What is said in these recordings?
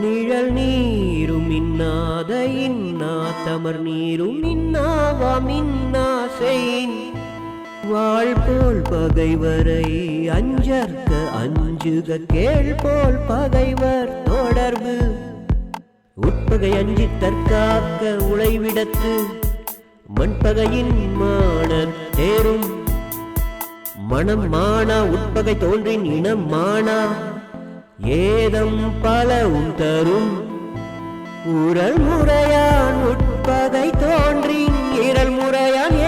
நிழல் நீரும் இன்னாத இன்னா தமர் நீரும் இன்னாவாம் இன்னா வாழ் போல் பகைவரை அஞ்சற்க அஞ்சுக கேள் போல் பகைவர் தொடர்பு. உட்பகை அஞ்சி தற்காக்க உழைவிடத்து மண்பகையின் மாணர் தேரும். மனம் மானா உட்பகை தோன்றின் இனம் மானா. ஏதம் பலவும் தரும். உரல் முறையான் உட்பகை தோன்றின் இரல் முறையான்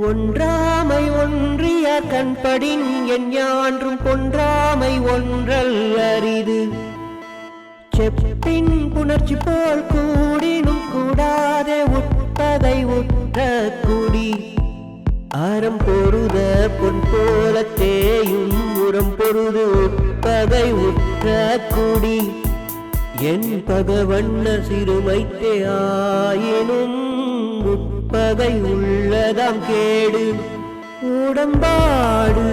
ஒன்றாமை ஒன்றிய கண்படின் என் யான்றும் கொன்றாமை ஒன்றல் அரிது. செப்பின் புணர்ச்சி போல் கூடினும் கூடாதே உட்பதை உற்ற குடி அறம் பொருத பொன் போல தேயும் உரம் பொருது உட்பதை உற்ற குடி என் பகவண்ண சிறுமைத்தே ஆயினும் உட்பகை உள்ளதாம் கேடு. உடம்பாடு